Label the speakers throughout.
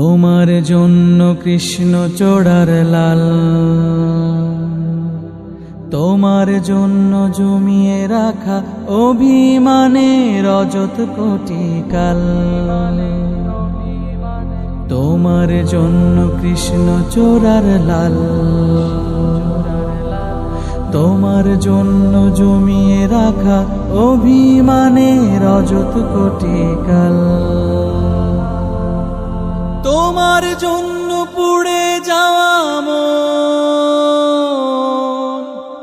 Speaker 1: তোমার জন্য কৃষ্ণ চোড়ার লাল। তোমার জন্য জমিয়ে রাখা অভিমানে রজত কোটি কাল। তোমার জন্য কৃষ্ণ চোরার লাল। তোমার জন্য জমিয়ে রাখা অভিমানে রজত কোটি কাল। তোমার জন্য পুড়ে যাওয়া মন,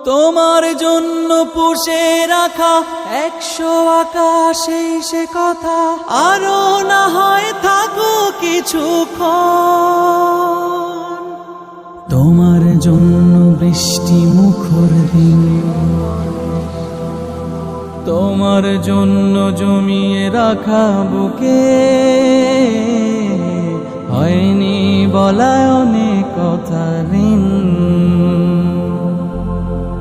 Speaker 1: তোমার জন্য পুষে রাখা একশো আকাশে সে কথা। আরও না হয় থাকো কিছুক্ষণ তোমার জন্য বৃষ্টি মুখর দিন। তোমার জন্য জমিয়ে রাখা বুকে। হয়নি বলায় অনেক কথা ঋণ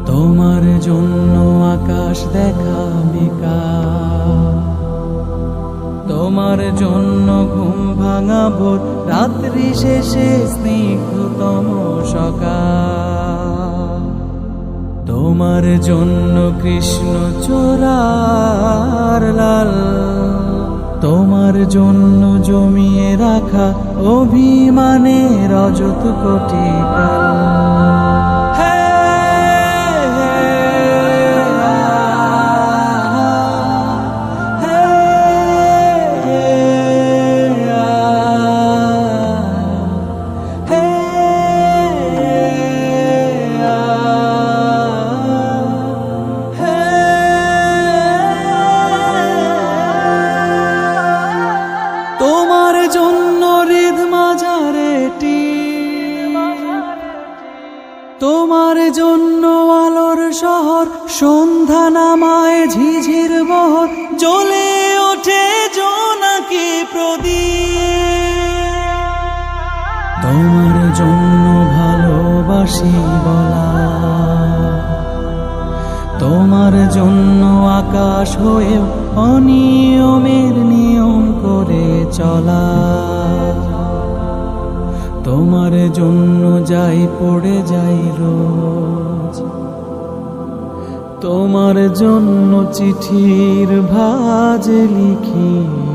Speaker 1: তোমার জন্য আকাশ দেখা বেকা তোমার জন্য ঘুম ভাঙা ভোর, রাত্রি শেষে স্নিগ্ধতম সকাল। তোমার জন্য কৃষ্ণ চোরার লাল। তোমার জন্য জমিয়ে রাখা অভিমানের রজত কোটি কাল। তোমার জন্য আলোর শহর, সন্ধ্যা নামায় ঝিঝির বহর, জ্বলে ওঠে জোনাকি প্রদীপ। তোমার জন্য ভালোবাসি বলা। তোমার জন্য আকাশ হয়ে অনিয়মের নিয়ম করে চলা। তোমার জন্য যাই পড়ে যাই রোজ। তোমার জন্য চিঠির ভাজ লিখি।